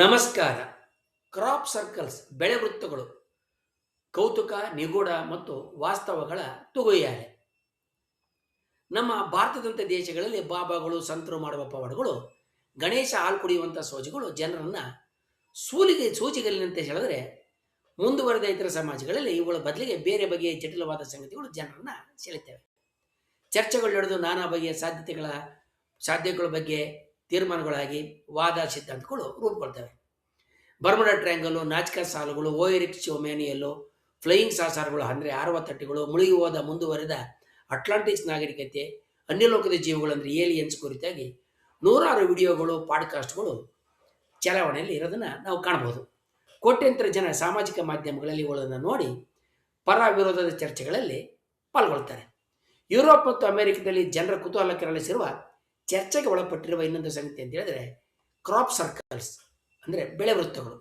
ನಮಸ್ಕಾರ. Crop circles ಬೆಳೆ ವೃತ್ತಗಳು, ಕೌತುಕ, ನಿಗೂಢ ಮತ್ತು ವಾಸ್ತವಗಳ ತುಗುಯಾಲೆ. ನಮ್ಮ ಭಾರತದಂಥ ದೇಶಗಳಲ್ಲಿ ಬಾಬಾಗಳು, ಸಂತರು ಮಾಡುವ ಪವಾಡಗಳು, ಗಣೇಶ ಹಾಲು ಕುಡಿಯುವಂಥ ಸೋಜಿಗಳು, ಜನರನ್ನ ಸೂಲಿಗೆ ಸೂಚಿಗಲಿನಂತೆ ಹೇಳಿದ್ರೆ ಮುಂದುವರೆದ ಇತರ ಸಮಾಜಗಳಲ್ಲಿ ಇವುಗಳ ಬದಲಿಗೆ ಬೇರೆ ಬಗೆಯ ಜಟಿಲವಾದ ಸಂಗತಿಗಳು ಜನರನ್ನ ಸೆಳೆತವೆ. ಚರ್ಚೆಗಳು ನಡೆದು ನಾನಾ ಬಗೆಯ ಸಾಧ್ಯತೆಗಳ ಸಾಧ್ಯಗಳ ಬಗ್ಗೆ ತೀರ್ಮಾನಗಳಾಗಿ ವಾದ ಸಿದ್ಧಾಂತಗಳು ರೂಪುಗೊಳ್ತವೆ. ಬರ್ಮಡ ಟ್ರ್ಯಾಂಗಲ್ಲು ನಾಚಿಕ ಸಾಲುಗಳು ಓಯರಿಕ್ ಶಿವಮೇನಿಯಲ್ಲು, ಫ್ಲೈಯಿಂಗ್ ಸಾಸಾರಗಳು ಅಂದರೆ ಆರವ ತಟ್ಟೆಗಳು, ಮುಳುಗಿ ಹೋದ ಮುಂದುವರೆದ ಅಟ್ಲಾಂಟಿಕ್ಸ್ ನಾಗರಿಕತೆ, ಅನ್ಯಲೋಕದ ಜೀವಿಗಳು ಅಂದರೆ ಏಲಿಯನ್ಸ್ ಕುರಿತಾಗಿ ನೂರಾರು ವಿಡಿಯೋಗಳು, ಪಾಡ್ಕಾಸ್ಟ್ಗಳು ಚಲಾವಣೆಯಲ್ಲಿ ಇರೋದನ್ನು ನಾವು ಕಾಣಬಹುದು. ಕೋಟ್ಯಂತರ ಜನ ಸಾಮಾಜಿಕ ಮಾಧ್ಯಮಗಳಲ್ಲಿ ಇವುಗಳನ್ನು ನೋಡಿ ಪರ ವಿರೋಧದ ಚರ್ಚೆಗಳಲ್ಲಿ ಪಾಲ್ಗೊಳ್ತಾರೆ. ಯುರೋಪ್ ಮತ್ತು ಅಮೆರಿಕದಲ್ಲಿ ಜನರ ಕುತೂಹಲ ಕೆರಳಿಸಿರುವ ಚರ್ಚೆಗೆ ಒಳಪಟ್ಟಿರುವ ಇನ್ನೊಂದು ಸಂಗತಿ ಅಂತ ಹೇಳಿದ್ರೆ ಕ್ರಾಪ್ ಸರ್ಕಲ್ಸ್ ಅಂದರೆ ಬೆಳೆ ವೃತ್ತಗಳು.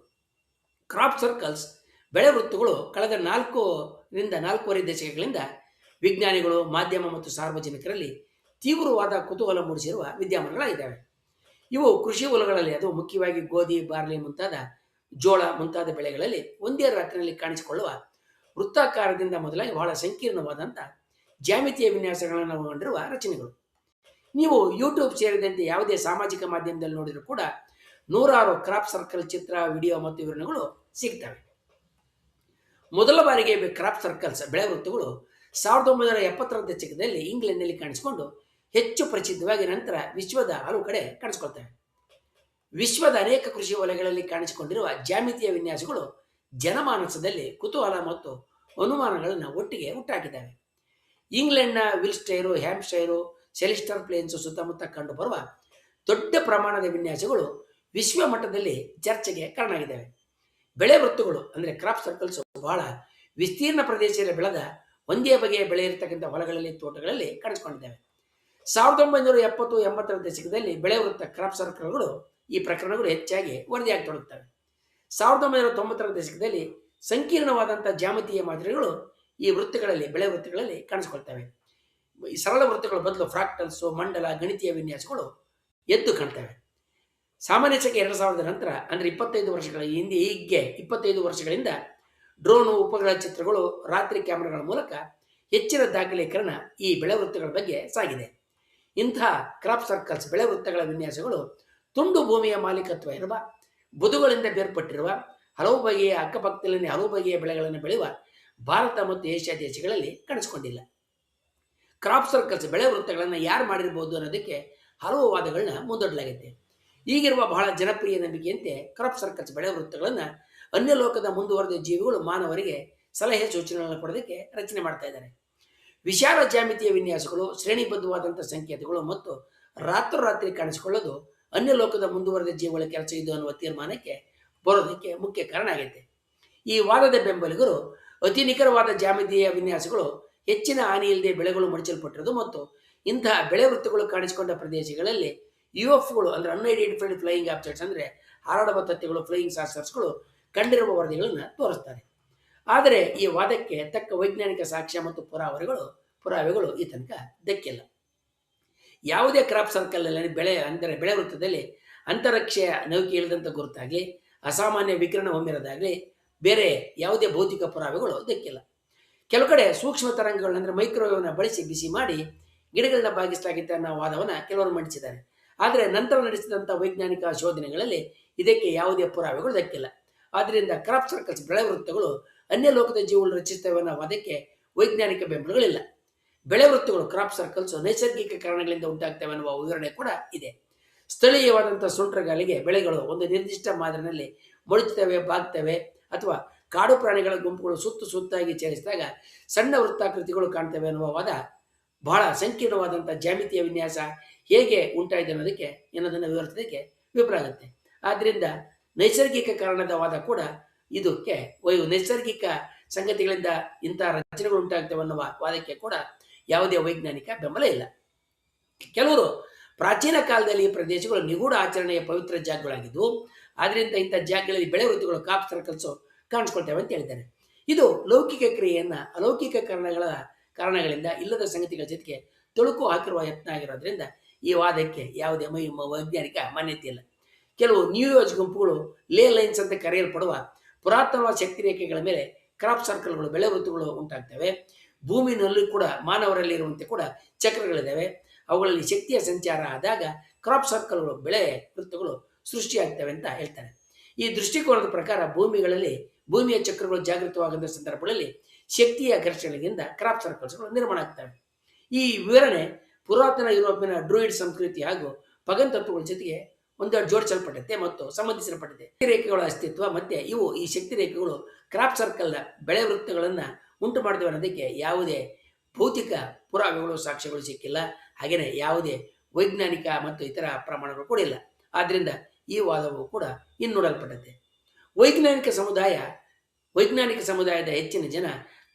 ಕ್ರಾಪ್ ಸರ್ಕಲ್ಸ್ ಬೆಳೆ ವೃತ್ತಗಳು ಕಳೆದ ನಾಲ್ಕರಿಂದ ನಾಲ್ಕೂವರೆ ದಶಕಗಳಿಂದ ವಿಜ್ಞಾನಿಗಳು, ಮಾಧ್ಯಮ ಮತ್ತು ಸಾರ್ವಜನಿಕರಲ್ಲಿ ತೀವ್ರವಾದ ಕುತೂಹಲ ಮೂಡಿಸಿರುವ ವಿದ್ಯಮಾನಗಳಾಗಿದ್ದಾವೆ. ಇವು ಕೃಷಿ ಹೊಲಗಳಲ್ಲಿ ಅದು ಮುಖ್ಯವಾಗಿ ಗೋಧಿ, ಬಾರ್ಲಿ ಮುಂತಾದ ಜೋಳ ಮುಂತಾದ ಬೆಳೆಗಳಲ್ಲಿ ಒಂದೇ ರಾತ್ರಿಯಲ್ಲಿ ಕಾಣಿಸಿಕೊಳ್ಳುವ ವೃತ್ತಾಕಾರದಿಂದ ಮೊದಲಾಗಿ ಬಹಳ ಸಂಕೀರ್ಣವಾದಂಥ ಜ್ಯಾಮಿತೀಯ ವಿನ್ಯಾಸಗಳನ್ನು ಒಳಗೊಂಡಿರುವ ರಚನೆಗಳು. ನೀವು ಯೂಟ್ಯೂಬ್ ಸೇರಿದಂತೆ ಯಾವುದೇ ಸಾಮಾಜಿಕ ಮಾಧ್ಯಮದಲ್ಲಿ ನೋಡಿದರೂ ಕೂಡ ನೂರಾರು ಕ್ರಾಪ್ ಸರ್ಕಲ್ ಚಿತ್ರ ವಿಡಿಯೋ ಮತ್ತು ವಿವರಣೆಗಳು ಸಿಗ್ತವೆ. ಮೊದಲ ಬಾರಿಗೆ ಕ್ರಾಪ್ ಸರ್ಕಲ್ಸ್ ಬೆಳೆ ವೃತ್ತಗಳು ಸಾವಿರದ ಒಂಬೈನೂರ ಎಪ್ಪತ್ತರ ದಶಕದಲ್ಲಿ ಇಂಗ್ಲೆಂಡ್ನಲ್ಲಿ ಕಾಣಿಸಿಕೊಂಡು ಹೆಚ್ಚು ಪ್ರಸಿದ್ಧವಾಗಿ ನಂತರ ವಿಶ್ವದ ಹಲವು ಕಡೆ ಕಾಣಿಸ್ಕೊಳ್ತವೆ. ವಿಶ್ವದ ಅನೇಕ ಕೃಷಿ ವಲಯಗಳಲ್ಲಿ ಕಾಣಿಸಿಕೊಂಡಿರುವ ಜಾಮಿತಿಯ ವಿನ್ಯಾಸಗಳು ಜನಮಾನಸದಲ್ಲಿ ಕುತೂಹಲ ಮತ್ತು ಅನುಮಾನಗಳನ್ನು ಒಟ್ಟಿಗೆ ಹುಟ್ಟಾಕಿದ್ದಾವೆ. ಇಂಗ್ಲೆಂಡ್ನ ವಿಲ್ಸ್ಟೈರು, ಹ್ಯಾಂಪ್ಶೈರು ಸೆಲಿಸ್ಟರ್ ಪ್ಲೇನ್ಸ್ ಸುತ್ತಮುತ್ತ ಕಂಡುಬರುವ ದೊಡ್ಡ ಪ್ರಮಾಣದ ವಿನ್ಯಾಸಗಳು ವಿಶ್ವ ಮಟ್ಟದಲ್ಲಿ ಚರ್ಚೆಗೆ ಕಾರಣ ಆಗಿದ್ದಾವೆ ಬೆಳೆ ವೃತ್ತಗಳು ಅಂದರೆ ಕ್ರಾಪ್ ಸರ್ಕಲ್ಸ್ ಬಹಳ ವಿಸ್ತೀರ್ಣ ಪ್ರದೇಶದಲ್ಲಿ ಬೆಳೆದ ಒಂದೇ ಬಗೆಯ ಬೆಳೆ ಇರತಕ್ಕಂಥ ಹೊಲಗಳಲ್ಲಿ, ತೋಟಗಳಲ್ಲಿ ಕಾಣಿಸಿಕೊಂಡಿದ್ದಾವೆ. ಸಾವಿರದ ಒಂಬೈನೂರ ಎಪ್ಪತ್ತು ಎಂಬತ್ತರ ದಶಕದಲ್ಲಿ ಬೆಳೆ ವೃತ್ತ ಕ್ರಾಪ್ ಸರ್ಕಲ್ಗಳು ಈ ಪ್ರಕರಣಗಳು ಹೆಚ್ಚಾಗಿ ವರದಿಯಾಗಿ ಸಾವಿರದ ಒಂಬೈನೂರ ತೊಂಬತ್ತರ ದಶಕದಲ್ಲಿ ಸಂಕೀರ್ಣವಾದಂಥ ಜಾಮತೀಯ ಮಾದರಿಗಳು ಈ ವೃತ್ತಗಳಲ್ಲಿ, ಬೆಳೆ ವೃತ್ತಗಳಲ್ಲಿ ಕಾಣಿಸಿಕೊಳ್ತವೆ. ಈ ಸರಳ ವೃತ್ತಗಳ ಬದಲು ಫ್ರಾಕ್ಟಲ್ಸು, ಮಂಡಲ, ಗಣಿತೀಯ ವಿನ್ಯಾಸಗಳು ಎದ್ದು ಕಾಣ್ತವೆ. ಸಾಮಾನ್ಯ ಸಂಖ್ಯೆ ಎರಡು ಸಾವಿರದ ನಂತರ, ಅಂದರೆ ಇಪ್ಪತ್ತೈದು ವರ್ಷಗಳ ಹಿಂದೆ ಹೀಗೆ ಇಪ್ಪತ್ತೈದು ವರ್ಷಗಳಿಂದ ಡ್ರೋನು, ಉಪಗ್ರಹ ಚಿತ್ರಗಳು, ರಾತ್ರಿ ಕ್ಯಾಮೆರಾಗಳ ಮೂಲಕ ಹೆಚ್ಚಿನ ದಾಖಲೀಕರಣ ಈ ಬೆಳೆ ವೃತ್ತಗಳ ಬಗ್ಗೆ ಸಾಗಿದೆ. ಇಂಥ ಕ್ರಾಪ್ ಸರ್ಕಲ್ಸ್ ಬೆಳೆ ವೃತ್ತಗಳ ವಿನ್ಯಾಸಗಳು ತುಂಡು ಭೂಮಿಯ ಮಾಲೀಕತ್ವ ಇರುವ ಬದುಗಳಿಂದ ಬೇರ್ಪಟ್ಟಿರುವ, ಹಲವು ಬಗೆಯ ಅಕ್ಕಪಕ್ಕದಲ್ಲಿ ಹಲವು ಬಗೆಯ ಬೆಳೆಗಳನ್ನು ಬೆಳೆಯುವ ಭಾರತ ಮತ್ತು ಏಷ್ಯಾ ದೇಶಗಳಲ್ಲಿ ಕಾಣಿಸಿಕೊಂಡಿಲ್ಲ. ಕ್ರಾಪ್ ಸರ್ಕಲ್ಸ್ ಬೆಳೆ ವೃತ್ತಗಳನ್ನು ಯಾರು ಮಾಡಿರ್ಬೋದು ಅನ್ನೋದಕ್ಕೆ ಹಲವು ವಾದಗಳನ್ನ ಮುಂದೊಡ್ಡಲಾಗಿದೆ ಈಗಿರುವ ಬಹಳ ಜನಪ್ರಿಯ ನಂಬಿಕೆಯಂತೆ ಕ್ರಾಪ್ ಸರ್ಕಲ್ಸ್ ಬೆಳೆ ವೃತ್ತಗಳನ್ನು ಅನ್ಯ ಲೋಕದ ಮುಂದುವರೆದ ಜೀವಿಗಳು ಮಾನವರಿಗೆ ಸಲಹೆ ಸೂಚನೆಗಳನ್ನು ಕೊಡೋದಕ್ಕೆ ರಚನೆ ಮಾಡ್ತಾ ಇದ್ದಾರೆ. ವಿಶಾಲ ಜಾಮಿತಿಯ ವಿನ್ಯಾಸಗಳು ಶ್ರೇಣಿಬದ್ಧವಾದಂಥ ಸಂಕೇತಗಳು ಮತ್ತು ರಾತ್ರೋರಾತ್ರಿ ಕಾಣಿಸಿಕೊಳ್ಳೋದು ಅನ್ಯ ಲೋಕದ ಮುಂದುವರೆದ ಜೀವಿಗಳ ಕೆಲಸ ಇದು ಅನ್ನುವ ತೀರ್ಮಾನಕ್ಕೆ ಬರೋದಕ್ಕೆ ಮುಖ್ಯ ಕಾರಣ ಆಗೈತೆ. ಈ ವಾದದ ಬೆಂಬಲಿಗರು ಅತಿ ನಿಖರವಾದ ಜಾಮಿತಿಯ ವಿನ್ಯಾಸಗಳು ಹೆಚ್ಚಿನ ಹಾನಿ ಇಲ್ಲದೆ ಬೆಳೆಗಳು ಮಡಚಲ್ಪಟ್ಟಿರೋದು ಮತ್ತು ಇಂತಹ ಬೆಳೆ ವೃತ್ತಗಳು ಕಾಣಿಸಿಕೊಂಡ ಪ್ರದೇಶಗಳಲ್ಲಿ ಯು ಎಫ್ಗಳು ಅಂದರೆ ಅನ್ಐಡೆಂಟಿಫೈಡ್ ಫ್ಲೈಯಿಂಗ್ ಆಬ್ಜೆಕ್ಟ್ಸ್ ಅಂದ್ರೆ ಹಾರಾಡುವ ತತ್ವಗಳು ಫ್ಲೈಯಿಂಗ್ ಸಾಸರ್ಸ್ಗಳು ಕಂಡಿರುವ ವರದಿಗಳನ್ನು ತೋರಿಸ್ತಾರೆ. ಆದರೆ ಈ ವಾದಕ್ಕೆ ತಕ್ಕ ವೈಜ್ಞಾನಿಕ ಸಾಕ್ಷ್ಯ ಮತ್ತು ಪುರಾವೆಗಳು ಪುರಾವೆಗಳು ಈ ತನಕ ದಕ್ಕಿಲ್ಲ. ಯಾವುದೇ ಕ್ರಾಪ್ ಸರ್ಕಲ್ನಲ್ಲಿ ಬೆಳೆ ಅಂದರೆ ಬೆಳೆ ವೃತ್ತದಲ್ಲಿ ಅಂತರಕ್ಷೆಯ ನೌಕೆ ಇಲ್ಲದಂಥ ಗುರುತಾಗಲಿ, ಅಸಾಮಾನ್ಯ ವಿಕಿರಣ ಹೊಮ್ಮಿರೋದಾಗಲಿ ಬೇರೆ ಯಾವುದೇ ಭೌತಿಕ ಪುರಾವೆಗಳು ದಕ್ಕಿಲ್ಲ. ಕೆಲವು ಕಡೆ ಸೂಕ್ಷ್ಮ ತರಂಗಗಳನ್ನ ಅಂದರೆ ಮೈಕ್ರೋವೇವ್ನ ಬಳಸಿ ಬಿಸಿ ಮಾಡಿ ಗಿಡಗಳನ್ನ ಬಾಗಿಸಲಾಗಿತ್ತು ಅನ್ನೋ ವಾದವನ್ನು ಕೆಲವರು ಮಂಡಿಸಿದ್ದಾರೆ. ಆದರೆ ನಂತರ ನಡೆಸಿದಂಥ ವೈಜ್ಞಾನಿಕ ಶೋಧನೆಗಳಲ್ಲಿ ಇದಕ್ಕೆ ಯಾವುದೇ ಪುರಾವೆಗಳು ದಕ್ಕಿಲ್ಲ. ಆದ್ದರಿಂದ ಕ್ರಾಪ್ ಸರ್ಕಲ್ಸ್ ಬೆಳೆ ವೃತ್ತಗಳು ಅನ್ಯ ಲೋಕದ ಜೀವಗಳು ರಚಿಸುತ್ತವೆ ಅನ್ನೋ ವಾದಕ್ಕೆ ವೈಜ್ಞಾನಿಕ ಬೆಂಬಲಗಳಿಲ್ಲ. ಬೆಳೆ ವೃತ್ತಗಳು ಕ್ರಾಪ್ ಸರ್ಕಲ್ಸ್ ನೈಸರ್ಗಿಕ ಕಾರಣಗಳಿಂದ ಉಂಟಾಗ್ತವೆ ಅನ್ನುವ ವಿವರಣೆ ಕೂಡ ಇದೆ. ಸ್ಥಳೀಯವಾದಂಥ ಸುಂಟ್ರಗಾಲಿಗೆ ಬೆಳೆಗಳು ಒಂದು ನಿರ್ದಿಷ್ಟ ಮಾದರಿನಲ್ಲಿ ಮೊಳಚುತ್ತವೆ, ಬಾಗ್ತವೆ ಅಥವಾ ಕಾಡು ಪ್ರಾಣಿಗಳ ಗುಂಪುಗಳು ಸುತ್ತು ಸುತ್ತಾಗಿ ಚಲಿಸಿದಾಗ ಸಣ್ಣ ವೃತ್ತಾಕೃತಿಗಳು ಕಾಣ್ತವೆ ಅನ್ನುವ ವಾದ ಬಹಳ ಸಂಕೀರ್ಣವಾದಂಥ ಜಾಮಿತಿಯ ವಿನ್ಯಾಸ ಹೇಗೆ ಉಂಟಾಯಿದೆ ಅನ್ನೋದಕ್ಕೆ ಏನದನ್ನು ವಿವರಿಸೋದಕ್ಕೆ ವಿಫಲ ಆಗುತ್ತೆ. ಆದ್ದರಿಂದ ನೈಸರ್ಗಿಕ ಕಾರಣದ ವಾದ ಕೂಡ ಇದಕ್ಕೆ ವಯು ನೈಸರ್ಗಿಕ ಸಂಗತಿಗಳಿಂದ ಇಂಥ ರಚನೆಗಳು ಉಂಟಾಗ್ತವೆ ಅನ್ನುವ ವಾದಕ್ಕೆ ಕೂಡ ಯಾವುದೇ ವೈಜ್ಞಾನಿಕ ಬೆಂಬಲ ಇಲ್ಲ. ಕೆಲವರು ಪ್ರಾಚೀನ ಕಾಲದಲ್ಲಿ ಈ ಪ್ರದೇಶಗಳು ನಿಗೂಢ ಆಚರಣೆಯ ಪವಿತ್ರ ಜಾಗಗಳಾಗಿದ್ದು ಆದ್ರಿಂದ ಇಂಥ ಜಾಗಗಳಲ್ಲಿ ಬೆಳೆ ವೃತ್ತಿಗಳು ಕಾಪ್ ಸರ್ಕಲ್ಸು ಕಾಣಿಸ್ಕೊಳ್ತೇವೆ ಅಂತ ಹೇಳ್ತಾರೆ ಇದು ಲೌಕಿಕ ಕ್ರಿಯೆಯನ್ನ, ಅಲೌಕಿಕ ಕಾರಣಗಳ, ಕಾರಣಗಳಿಂದ ಇಲ್ಲದ ಸಂಗತಿಗಳ ಜೊತೆಗೆ ತೊಳುಕು ಹಾಕಿರುವ ಯತ್ನ ಆಗಿರೋದ್ರಿಂದ ಈ ವಾದಕ್ಕೆ ಯಾವುದೇ ಮೈ ವೈಜ್ಞಾನಿಕ ಮಾನ್ಯತೆ ಇಲ್ಲ. ಕೆಲವು ನ್ಯೂಯೋಜ್ ಗುಂಪುಗಳು ಲೇ ಲೈನ್ಸ್ ಅಂತ ಕರೆಯಲ್ಪಡುವ ಪುರಾತನ ಶಕ್ತಿ ರೇಖೆಗಳ ಮೇಲೆ ಕ್ರಾಪ್ ಸರ್ಕಲ್ಗಳು ಬೆಳೆ ವೃತ್ತಗಳು ಉಂಟಾಗ್ತವೆ. ಭೂಮಿನಲ್ಲಿ ಕೂಡ, ಮಾನವರಲ್ಲಿ ಇರುವಂತೆ ಕೂಡ ಚಕ್ರಗಳಿದ್ದಾವೆ ಅವುಗಳಲ್ಲಿ ಶಕ್ತಿಯ ಸಂಚಾರ ಆದಾಗ ಕ್ರಾಪ್ ಸರ್ಕಲ್ಗಳು ಬೆಳೆ ವೃತ್ತಗಳು ಸೃಷ್ಟಿಯಾಗ್ತವೆ ಅಂತ ಹೇಳ್ತಾರೆ. ಈ ದೃಷ್ಟಿಕೋನದ ಪ್ರಕಾರ ಭೂಮಿಗಳಲ್ಲಿ ಭೂಮಿಯ ಚಕ್ರಗಳು ಜಾಗೃತವಾಗದ ಸಂದರ್ಭಗಳಲ್ಲಿ ಶಕ್ತಿಯ ಘರ್ಷಣೆಯಿಂದ ಕ್ರಾಪ್ ಸರ್ಕಲ್ಸ್ಗಳು ನಿರ್ಮಾಣ ಆಗ್ತವೆ. ಈ ವಿವರಣೆ ಪುರಾತನ ಯುರೋಪಿನ ಡ್ರೂಯಿಡ್ ಸಂಸ್ಕೃತಿ ಹಾಗೂ ಪಗನ್ ತತ್ವಗಳ ಜೊತೆಗೆ ಒಂದು ಜೋಡಿಸಲ್ಪಟ್ಟಿದೆ ಮತ್ತು ಸಂಬಂಧಿಸಲ್ಪಟ್ಟಿದೆ. ಶಕ್ತಿ ರೇಖೆಗಳ ಅಸ್ತಿತ್ವ ಮತ್ತೆ ಇವು ಈ ಶಕ್ತಿ ರೇಖೆಗಳು ಕ್ರಾಪ್ ಸರ್ಕಲ್ನ ಬೆಳೆ ವೃತ್ತಗಳನ್ನು ಉಂಟು ಮಾಡಿದವೆ ಅನ್ನೋದಕ್ಕೆ ಯಾವುದೇ ಭೌತಿಕ ಪುರಾವೆಗಳು, ಸಾಕ್ಷ್ಯಗಳು ಸಿಕ್ಕಿಲ್ಲ. ಹಾಗೆಯೇ ಯಾವುದೇ ವೈಜ್ಞಾನಿಕ ಮತ್ತು ಇತರ ಪ್ರಮಾಣಗಳು ಕೂಡ ಇಲ್ಲ. ಆದ್ದರಿಂದ ಈ ವಾದವು ಕೂಡ ಇನ್ನೋಡಲ್ಪಟ್ಟತೆ. ವೈಜ್ಞಾನಿಕ ಸಮುದಾಯ, ವೈಜ್ಞಾನಿಕ ಸಮುದಾಯದ ಹೆಚ್ಚಿನ ಜನ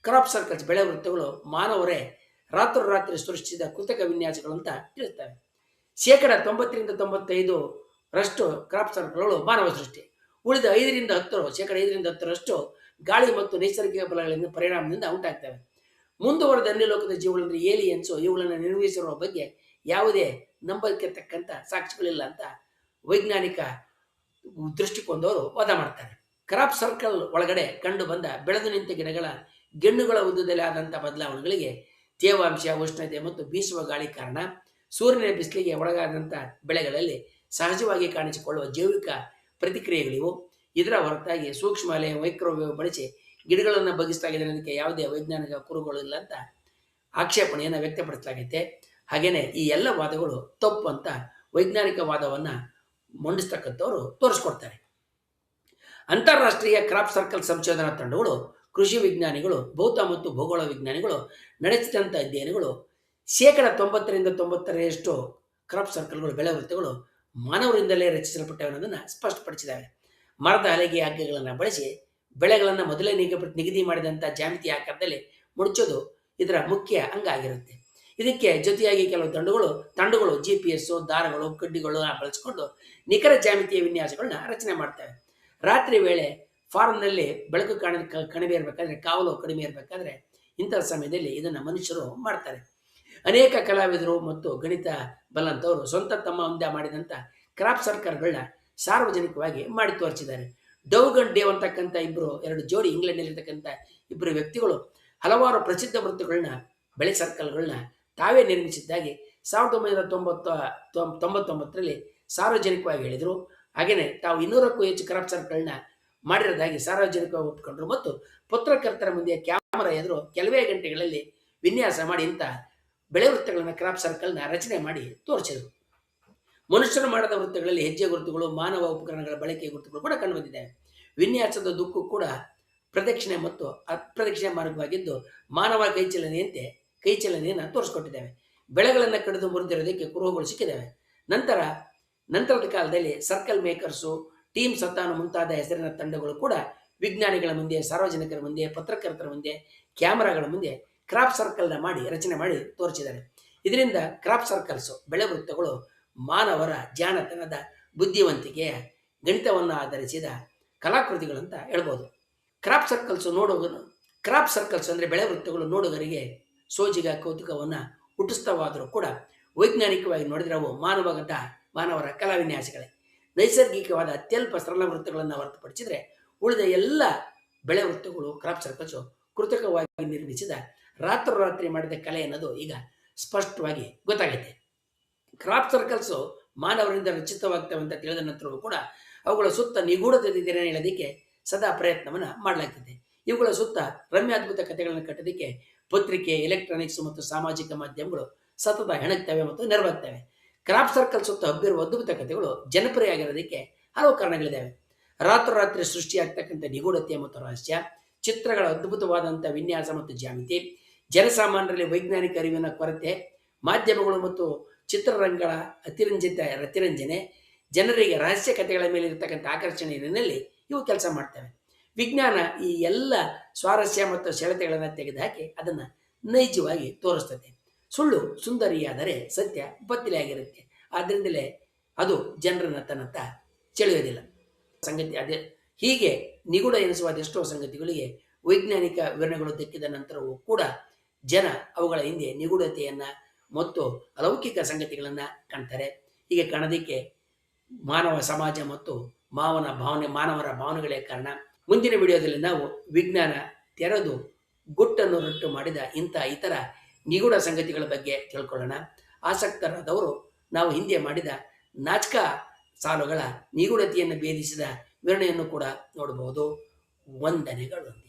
ಕ್ರಾಪ್ ಸರ್ಕಲ್ಸ್ ಬೆಳೆ ವೃತ್ತಗಳು ಮಾನವರೇ ರಾತ್ರೋರಾತ್ರಿ ಸೃಷ್ಟಿಸಿದ ಕೃತಕ ವಿನ್ಯಾಸಗಳು ಅಂತ ತಿಳಿಸ್ತವೆ. ಶೇಕಡ ತೊಂಬತ್ತರಿಂದ ತೊಂಬತ್ತೈದು ರಷ್ಟು ಕ್ರಾಪ್ ಸರ್ಕಲ್ಗಳು ಮಾನವ ಸೃಷ್ಟಿ. ಉಳಿದ ಐದರಿಂದ ಹತ್ತು ಶೇಕಡ ಐದರಿಂದ ಹತ್ತರಷ್ಟು ಗಾಳಿ ಮತ್ತು ನೈಸರ್ಗಿಕ ಬಲಗಳಿಂದ ಪರಿಣಾಮದಿಂದ ಉಂಟಾಗ್ತವೆ. ಮುಂದುವರೆದ ಅನ್ಯಲೋಕದ ಜೀವಗಳಂದ್ರೆ ಏಲಿಯನ್ಸು ಇವುಗಳನ್ನು ನಿರ್ವಹಿಸಿರುವ ಬಗ್ಗೆ ಯಾವುದೇ ನಂಬಕ್ಕೆ ತಕ್ಕಂಥ ಸಾಕ್ಷಿಗಳಿಲ್ಲ ಅಂತ ವೈಜ್ಞಾನಿಕ ದೃಷ್ಟಿಕೊಂಡವರು ವಾದ ಮಾಡ್ತಾರೆ. ಕ್ರಾಪ್ ಸರ್ಕಲ್ ಒಳಗಡೆ ಕಂಡು ಬಂದ ಬೆಳೆದು ನಿಂತ ಗಿಡಗಳ ಗೆಣ್ಣುಗಳ ಉದ್ದದಲ್ಲಿ ಆದಂಥ ಬದಲಾವಣೆಗಳಿಗೆ ತೇವಾಂಶ, ಉಷ್ಣತೆ ಮತ್ತು ಬೀಸುವ ಗಾಳಿ ಕಾರಣ ಸೂರ್ಯನ ಬಿಸಿಲಿಗೆ ಒಳಗಾದಂಥ ಬೆಳೆಗಳಲ್ಲಿ ಸಹಜವಾಗಿ ಕಾಣಿಸಿಕೊಳ್ಳುವ ಜೈವಿಕ ಪ್ರತಿಕ್ರಿಯೆಗಳಿವು. ಇದರ ಹೊರತಾಗಿ ಸೂಕ್ಷ್ಮ ಅಲೆ ಮೈಕ್ರೋವೇವ್ ಬಳಸಿ ಗಿಡಗಳನ್ನು ಬಗ್ಗಿಸಲಾಗಿದೆ ಅನ್ನೋದಕ್ಕೆ ಯಾವುದೇ ವೈಜ್ಞಾನಿಕ ಕುರುಗಳು ಇಲ್ಲ ಅಂತ ಆಕ್ಷೇಪಣೆಯನ್ನು ವ್ಯಕ್ತಪಡಿಸಲಾಗೈತೆ. ಹಾಗೆಯೇ ಈ ಎಲ್ಲ ವಾದಗಳು ತಪ್ಪು ಅಂತ ವೈಜ್ಞಾನಿಕ ವಾದವನ್ನು ಮಂಡಿಸ್ತಕ್ಕಂಥವ್ರು ತೋರಿಸ್ಕೊಡ್ತಾರೆ. ಅಂತಾರಾಷ್ಟ್ರೀಯ ಕ್ರಾಪ್ ಸರ್ಕಲ್ ಸಂಶೋಧನಾ ತಂಡಗಳು, ಕೃಷಿ ವಿಜ್ಞಾನಿಗಳು, ಭೌತ ಮತ್ತು ಭೂಗೋಳ ವಿಜ್ಞಾನಿಗಳು ನಡೆಸಿದಂಥ ಅಧ್ಯಯನಗಳು ಶೇಕಡ ತೊಂಬತ್ತರಿಂದ ತೊಂಬತ್ತರಷ್ಟು ಕ್ರಾಪ್ ಸರ್ಕಲ್ಗಳು ಬೆಳೆ ವೃತ್ತಗಳು ಮಾನವರಿಂದಲೇ ರಚಿಸಲ್ಪಟ್ಟವೆ ಅನ್ನೋದನ್ನು ಸ್ಪಷ್ಟಪಡಿಸಿದ್ದಾವೆ. ಮರದ ಹಲಗೆ ಹಗ್ಗಗಳನ್ನು ಬಳಸಿ ಬೆಳೆಗಳನ್ನು ಮೊದಲೇ ನಿಗದಿ ನಿಗದಿ ಮಾಡಿದಂಥ ಜಾಮಿತಿ ಆಕಾರದಲ್ಲಿ ಮುಡಿಸೋದು ಇದರ ಮುಖ್ಯ ಅಂಗ ಆಗಿರುತ್ತೆ. ಇದಕ್ಕೆ ಜೊತೆಯಾಗಿ ಕೆಲವು ತಂಡಗಳು ತಂಡಗಳು ಜಿ ಪಿ ಎಸ್ಸು ದಾರಗಳು, ಕಡ್ಡಿಗಳು ಬಳಸಿಕೊಂಡು ನಿಖರ ಜಾಮಿತಿಯ ವಿನ್ಯಾಸಗಳನ್ನ ರಚನೆ ಮಾಡ್ತವೆ. ರಾತ್ರಿ ವೇಳೆ ಫಾರ್ಮ್ನಲ್ಲಿ ಬೆಳಕು ಕಾಣ ಕಡಿಮೆ ಇರಬೇಕಾದ್ರೆ, ಕಾವಲು ಕಡಿಮೆ ಇರಬೇಕಾದ್ರೆ ಇಂಥ ಸಮಯದಲ್ಲಿ ಇದನ್ನು ಮನುಷ್ಯರು ಮಾಡ್ತಾರೆ. ಅನೇಕ ಕಲಾವಿದರು ಮತ್ತು ಗಣಿತ ಬಲಂತವರು ಸ್ವಂತ ತಮ್ಮ ಮುಂದೆ ಮಾಡಿದಂಥ ಕ್ರಾಪ್ ಸರ್ಕಲ್ಗಳನ್ನ ಸಾರ್ವಜನಿಕವಾಗಿ ಮಾಡಿ ತೋರಿಸಿದ್ದಾರೆ. ಡೌಗನ್ ಡೇವ್ ಅಂತಕ್ಕಂಥ ಇಬ್ಬರು ಎರಡು ಜೋಡಿ ಇಂಗ್ಲೆಂಡ್ನಲ್ಲಿರ್ತಕ್ಕಂಥ ಇಬ್ಬರು ವ್ಯಕ್ತಿಗಳು ಹಲವಾರು ಪ್ರಸಿದ್ಧ ವೃತ್ತಗಳನ್ನ, ಬೆಳೆ ಸರ್ಕಲ್ಗಳನ್ನ ತಾವೇ ನಿರ್ಮಿಸಿದ್ದಾಗಿ ಸಾವಿರದ ಒಂಬೈನೂರ ತೊಂಬತ್ತ ತೊಂಬತ್ತೊಂಬತ್ತರಲ್ಲಿ ಸಾರ್ವಜನಿಕವಾಗಿ ಹೇಳಿದರು. ಹಾಗೆಯೇ ತಾವು ಇನ್ನೂರಕ್ಕೂ ಹೆಚ್ಚು ಕರಪ್ಷನ್ಗಳನ್ನ ಮಾಡಿರೋದಾಗಿ ಸಾರ್ವಜನಿಕವಾಗಿ ಒಪ್ಪಿಕೊಂಡ್ರು. ಮತ್ತು ಪತ್ರಕರ್ತರ ಮುಂದೆ ಕ್ಯಾಮರಾ ಎದುರು ಕೆಲವೇ ಗಂಟೆಗಳಲ್ಲಿ ವಿನ್ಯಾಸ ಮಾಡಿ ಇಂಥ ಬೆಳೆ ವೃತ್ತಗಳನ್ನು ಕ್ರಾಪ್ ಸರ್ಕಲ್ನ ರಚನೆ ಮಾಡಿ ತೋರಿಸಿದರು. ಮನುಷ್ಯರು ಮಾಡದ ವೃತ್ತಗಳಲ್ಲಿ ಹೆಜ್ಜೆ ಗುರುತುಗಳು, ಮಾನವ ಉಪಕರಣಗಳ ಬಳಕೆ ಗುರುತುಗಳು ಕೂಡ ಕಂಡುಬಂದಿದ್ದಾವೆ ವಿನ್ಯಾಸದ ದುಕ್ಕು ಕೂಡ ಪ್ರದಕ್ಷಿಣೆ ಮತ್ತು ಅಪ್ರದಕ್ಷಿಣೆ ಮಾರ್ಗವಾಗಿದ್ದು ಮಾನವ ಕೈಚಲನೆಯಂತೆ ಕೈಚಲನೆಯನ್ನು ತೋರಿಸ್ಕೊಟ್ಟಿದ್ದೇವೆ. ಬೆಳೆಗಳನ್ನು ಕಡಿದು ಮುರಿದಿರೋದಕ್ಕೆ ಕುರುಹುಗಳು ಸಿಕ್ಕಿದ್ದಾವೆ. ನಂತರ, ನಂತರದ ಕಾಲದಲ್ಲಿ ಸರ್ಕಲ್ ಮೇಕರ್ಸು ಟೀಮ್ ಸತ್ತಾನು ಮುಂತಾದ ಹೆಸರಿನ ತಂಡಗಳು ಕೂಡ ವಿಜ್ಞಾನಿಗಳ ಮುಂದೆ, ಸಾರ್ವಜನಿಕರ ಮುಂದೆ, ಪತ್ರಕರ್ತರ ಮುಂದೆ, ಕ್ಯಾಮರಾಗಳ ಮುಂದೆ ಕ್ರಾಪ್ ಸರ್ಕಲ್ನ ಮಾಡಿ, ರಚನೆ ಮಾಡಿ ತೋರಿಸಿದ್ದಾರೆ. ಇದರಿಂದ ಕ್ರಾಪ್ ಸರ್ಕಲ್ಸು ಬೆಳೆ ವೃತ್ತಗಳು ಮಾನವರ ಜಾಣತನದ ಬುದ್ಧಿವಂತಿಕೆಯ ಗಣಿತವನ್ನು ಆಧರಿಸಿದ ಕಲಾಕೃತಿಗಳಂತ ಹೇಳ್ಬೋದು. ಕ್ರಾಪ್ ಸರ್ಕಲ್ಸು ನೋಡುವ ಕ್ರಾಪ್ ಸರ್ಕಲ್ಸ್ ಅಂದರೆ ಬೆಳೆ ವೃತ್ತಗಳು ನೋಡುಗರಿಗೆ ಸೋಜಿಗ ಕೌತುಕವನ್ನು ಹುಟ್ಟಿಸ್ತವಾದರೂ ಕೂಡ ವೈಜ್ಞಾನಿಕವಾಗಿ ನೋಡಿದರೆ ಅವು ಮಾನವಗತ ಮಾನವರ ಕಲಾವಿನ್ಯಾಸಗಳೇ. ನೈಸರ್ಗಿಕವಾದ ಅತ್ಯಲ್ಪ ಸರಳ ವೃತ್ತಗಳನ್ನು ಹೊರತುಪಡಿಸಿದರೆ ಉಳಿದ ಎಲ್ಲ ಬೆಳೆ ವೃತ್ತಗಳು, ಕ್ರಾಪ್ ಸರ್ಕಲ್ಸು ಕೃತಕವಾಗಿ ನಿರ್ಮಿಸಿದ ರಾತ್ರೋರಾತ್ರಿ ಮಾಡಿದ ಕಲೆ ಅನ್ನೋದು ಈಗ ಸ್ಪಷ್ಟವಾಗಿ ಗೊತ್ತಾಗೈತೆ. ಕ್ರಾಪ್ ಸರ್ಕಲ್ಸು ಮಾನವರಿಂದ ರಚಿತವಾಗ್ತವೆ ಅಂತ ತಿಳಿದ ನಂತರವೂ ಕೂಡ ಅವುಗಳ ಸುತ್ತ ನಿಗೂಢತೆಯನ್ನು ಹೇಳೋದಕ್ಕೆ ಸದಾ ಪ್ರಯತ್ನವನ್ನು ಮಾಡಲಾಗ್ತದೆ. ಇವುಗಳ ಸುತ್ತ ರಮ್ಯಾದ್ಭುತ ಕಥೆಗಳನ್ನು ಕಟ್ಟೋದಕ್ಕೆ ಪತ್ರಿಕೆ ಎಲೆಕ್ಟ್ರಾನಿಕ್ಸ್ ಮತ್ತು ಸಾಮಾಜಿಕ ಮಾಧ್ಯಮಗಳು ಸತತ ಹೆಣಗ್ತವೆ ಮತ್ತು ನೆರವಾಗ್ತವೆ. ಕ್ರಾಪ್ ಸರ್ಕಲ್ ಸುತ್ತ ಹಬ್ಬಿರುವ ಅದ್ಭುತ ಕಥೆಗಳು ಜನಪ್ರಿಯ ಆಗಿರೋದಕ್ಕೆ ಹಲವು ಕಾರಣಗಳಿದ್ದಾವೆ ರಾತ್ರೋರಾತ್ರಿ ಸೃಷ್ಟಿಯಾಗ್ತಕ್ಕಂಥ ನಿಗೂಢತೆ ಮತ್ತು ರಹಸ್ಯ, ಚಿತ್ರಗಳ ಅದ್ಭುತವಾದಂಥ ವಿನ್ಯಾಸ ಮತ್ತು ಜಾಮಿತಿ ಜನಸಾಮಾನ್ಯರಲ್ಲಿ ವೈಜ್ಞಾನಿಕ ಅರಿವಿನ ಕೊರತೆ, ಮಾಧ್ಯಮಗಳು ಮತ್ತು ಚಿತ್ರರಂಗಗಳ ಅತಿರಂಜಿತ ರತಿರಂಜನೆ, ಜನರಿಗೆ ರಹಸ್ಯ ಕಥೆಗಳ ಮೇಲೆ ಇರತಕ್ಕಂಥ ಆಕರ್ಷಣೆ ಇವು ಕೆಲಸ ಮಾಡ್ತವೆ. ವಿಜ್ಞಾನ ಈ ಎಲ್ಲ ಸ್ವಾರಸ್ಯ ಮತ್ತು ಸೆಳೆತೆಗಳನ್ನು ತೆಗೆದುಹಾಕಿ ಅದನ್ನು ನೈಜವಾಗಿ ತೋರಿಸ್ತದೆ. ಸುಳ್ಳು ಸುಂದರಿಯಾದರೆ ಸತ್ಯ ಬತ್ತಿಲೆಯಾಗಿರುತ್ತೆ ಆದ್ದರಿಂದಲೇ ಅದು ಜನರನ್ನ ತನ್ನತ್ತ ಸೆಳೆಯೋದಿಲ್ಲ. ಸಂಗತಿ ಅದೇ. ಹೀಗೆ ನಿಗೂಢ ಎನಿಸುವ ಅದೆಷ್ಟೋ ಸಂಗತಿಗಳಿಗೆ ವೈಜ್ಞಾನಿಕ ವಿವರಣೆಗಳು ದಕ್ಕಿದ ನಂತರವೂ ಕೂಡ ಜನ ಅವುಗಳ ಹಿಂದೆ ನಿಗೂಢತೆಯನ್ನು ಮತ್ತು ಅಲೌಕಿಕ ಸಂಗತಿಗಳನ್ನು ಕಾಣ್ತಾರೆ. ಹೀಗೆ ಕಾಣೋದಕ್ಕೆ ಮಾನವ ಸಮಾಜ ಮತ್ತು ಮಾವನ ಭಾವನೆ, ಮಾನವರ ಭಾವನೆಗಳೇ ಕಾರಣ. ಮುಂದಿನ ವಿಡಿಯೋದಲ್ಲಿ ನಾವು ವಿಜ್ಞಾನ ತೆರೆದು ಗುಟ್ಟನ್ನು ರಟ್ಟು ಮಾಡಿದ ಇಂಥ ಇತರ ನಿಗೂಢ ಸಂಗತಿಗಳ ಬಗ್ಗೆ ತಿಳ್ಕೊಳ್ಳೋಣ. ಆಸಕ್ತರಾದವರು ನಾವು ಹಿಂದೆ ಮಾಡಿದ ನಾಚಕ ಸಾಲುಗಳ ನಿಗೂಢತೆಯನ್ನು ಭೇದಿಸಿದ ವಿವರಣೆಯನ್ನು ಕೂಡ ನೋಡಬಹುದು. ವಂದನೆಗಳು.